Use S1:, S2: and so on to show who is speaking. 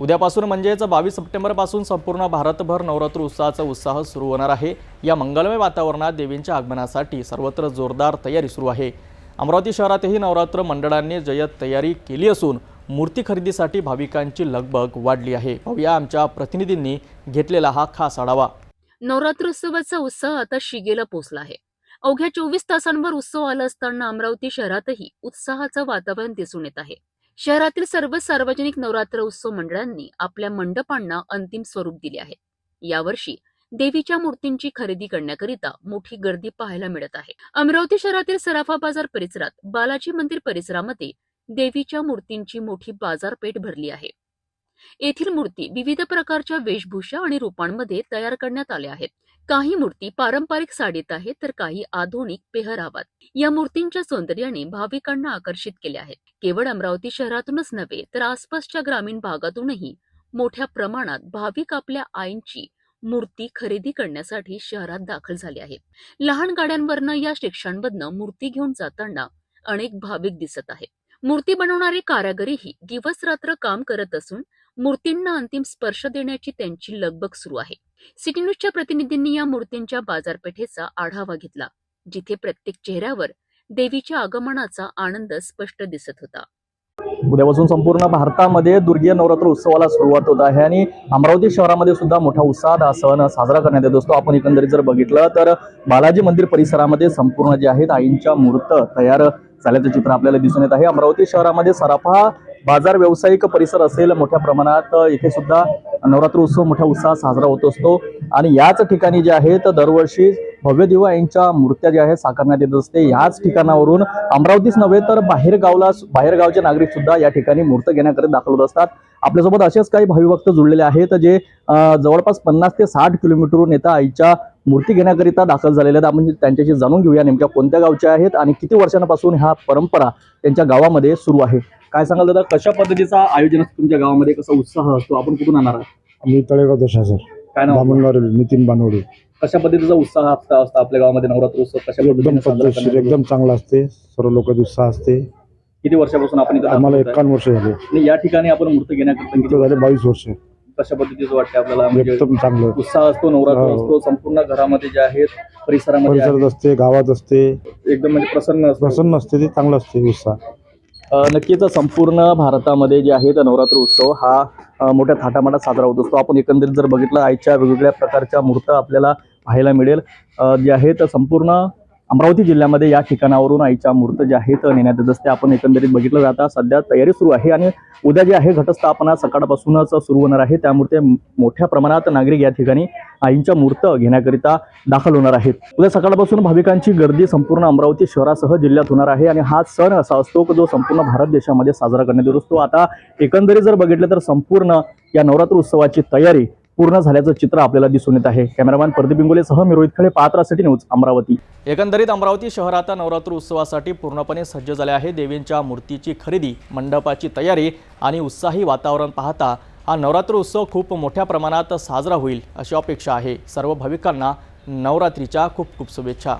S1: उद्यापासून म्हणजेच बावीस सप्टेंबरपासून संपूर्ण भारतभर नवरात्र उत्साहाचा उत्साह सुरू होणार आहे. या मंगलमय वातावरणात देवींच्या आगमनासाठी सर्वत्र जोरदार तयारी सुरू आहे. अमरावती शहरातही नवरात्र मंडळांनी जय्यत तयारी केली असून मूर्ती खरेदीसाठी भाविकांची लगबग वाढली आहे. पाहूया आमच्या प्रतिनिधींनी घेतलेला हा खास आढावा.
S2: नवरात्रोत्सवाचा उत्साह आता शिगेला पोचला आहे. अवघ्या चोवीस तासांवर उत्सव आला असताना अमरावती शहरातही उत्साहाचं वातावरण दिसून येत आहे. शहरातील सर्व सार्वजनिक नवरात्र उत्सव मंडळांनी आपल्या मंडपांना अंतिम स्वरूप दिले आहे. यावर्षी देवीच्या मूर्तींची खरेदी करण्याकरिता मोठी गर्दी पाहायला मिळत आहे. अमरावती शहरातील सराफा बाजार परिसरात बालाजी मंदिर परिसरामध्ये देवीच्या मूर्तींची मोठी बाजारपेठ भरली आहे. येथील मूर्ती विविध प्रकारच्या वेशभूषा आणि रूपांमध्ये तयार करण्यात आल्या आहेत. काही मूर्ती पारंपरिक साडीत आहेत तर काही आधुनिक पेहरावात. या मूर्तींच्या सौंदर्याने भाविकांना आकर्षित केले आहे. केवळ अमरावती शहरातूनच नव्हे तर आसपासच्या ग्रामीण भागातूनही मोठ्या प्रमाणात भाविक आपल्या आईंची मूर्ती खरेदी करण्यासाठी शहरात दाखल झाले आहेत. लहान गाड्यांवरनं या शिक्षांमधनं मूर्ती घेऊन जाताना अनेक भाविक दिसत आहेत. मूर्ती बनवणारे कारागरीही दिवस रात्र काम करत असून मूर्तींना अंतिम स्पर्श देण्याची त्यांची लगबग सुरू आहे. सिटी न्यूजच्या प्रतिनिधींनी या मूर्तींच्या बाजारपेठेचा आढावा घेतला जिथे प्रत्येक चेहऱ्यावर देवीच्या आगमनाचा आनंद स्पष्ट दिसत होता.
S1: उद्यापासून संपूर्ण भारतामध्ये दुर्गीय नवरात्र उत्सवाला सुरुवात होत आहे आणि अमरावती शहरामध्ये सुद्धा मोठा उत्साहात हा सण साजरा करण्यात येत असतो. आपण एकंदरीत जर बघितलं तर बालाजी मंदिर परिसरामध्ये संपूर्ण जे आहेत आईंच्या मूर्त तयार झाल्याचं चित्र आपल्याला दिसून येत आहे. अमरावती शहरामध्ये सराफा बाजार व्यावसायिक परिसर असेल मोठ्या प्रमाणात इथे सुद्धा नवरात्र उत्सव मोठ्या उत्साहात साजरा होत असतो. आणि याच ठिकाणी जे आहे तर दरवर्षी भव्य दिवा यांच्या मूर्त्या ज्या आहेत साकारण्यात येत असते. याच ठिकाणावरून अमरावतीच नव्हे तर बाहेर गावला बाहेर गावचे नागरिक सुद्धा या ठिकाणी मूर्त घेण्याकरिता दाखल होत असतात. आपल्यासोबत असेच काही भाविभक्त जुळलेले आहेत जे जवळपास पन्नास ते साठ किलोमीटरहून येता आईच्या मूर्ती घेण्याकरिता दाखल झालेले आहेत. आपण त्यांच्याशी जाणून घेऊया नेमक्या कोणत्या गावच्या आहेत आणि किती वर्षांपासून हा परंपरा त्यांच्या गावामध्ये सुरू आहे. काय सांगाल दादा कशा पद्धतीचा आयोजन असतो तुमच्या गावामध्ये? कसा उत्साह असतो? आपण कुठून आणणार आहात?
S3: मी तळेगाव दोषा सर.
S1: काय नाव?
S3: नितीन बानवडे
S1: कशा पद्धतीचा उत्साह असता असतो आपल्या गावामध्ये नवरात्र उत्सव? कशा
S3: एकदम? एकदम चांगला असते. सर्व लोक उत्साह असते.
S1: किती वर्षापासून आपण इथं
S3: आम्हाला? एकावन्न वर्ष झाले.
S1: आणि या ठिकाणी आपण मूर्त घेण्याकरिता
S3: झाले बावीस वर्ष.
S1: कशा पद्धतीचं वाटतं आपल्याला? म्हणजे
S3: एकदम चांगलं.
S1: उत्साह असतो नवरात्र
S3: हो.
S1: असतो संपूर्ण घरामध्ये जे आहेत परिसरामध्ये
S3: परिसरात
S1: आहेत,
S3: असते गावात असते.
S1: एकदम म्हणजे प्रसन्न असतो.
S3: प्रसन्न असते ते चांगलं असते उत्साह.
S1: अ, नक्कीच संपूर्ण भारतामध्ये जे आहे नवरात्र उत्सव हा अ, मोठ्या थाटामाटात साजरा होत असतो. आपण एकंदरीत जर बघितलं आईच्या वेगवेगळ्या प्रकारच्या मूर्त आपल्याला पाहायला मिळेल. अ, जे आहेत संपूर्ण अमरावती जिल्ह्यामध्ये या ठिकाणावरून आईच्या मूर्त ज्या आहेत नेण्यात येत असते. आपण एकंदरीत बघितलं जाता सध्या तयारी सुरू आहे आणि उद्या जे आहे घटस्थापना सकाळपासूनच सुरू होणार आहे. त्यामुळे ते मोठ्या प्रमाणात नागरिक या ठिकाणी आईच्या मूर्त घेण्याकरिता दाखल होणार आहेत. उद्या सकाळपासून भाविकांची गर्दी संपूर्ण अमरावती शहरासह जिल्ह्यात होणार आहे आणि हा सण असा असतो की जो संपूर्ण भारत देशामध्ये साजरा करण्यात येत असतो. आता एकंदरीत जर बघितलं तर संपूर्ण या नवरात्र उत्सवाची तयारी पूर्ण झाल्याचं चित्र आपल्याला दिसून येत आहे. कॅमेरामॅन प्रदीप इंगोलेसह मी रोहित खळे पात्रासाठी न्यूज अमरावती. एकंदरीत अमरावती शहर आता नवरात्र उत्सवासाठी पूर्णपणे सज्ज झाले आहे. देवींच्या मूर्तीची खरेदी मंडपाची तयारी आणि उत्साही वातावरण पाहता हा नवरात्र उत्सव खूप मोठ्या प्रमाणात साजरा होईल अशी अपेक्षा आहे. सर्व भाविकांना नवरात्रीच्या खूप खूप शुभेच्छा.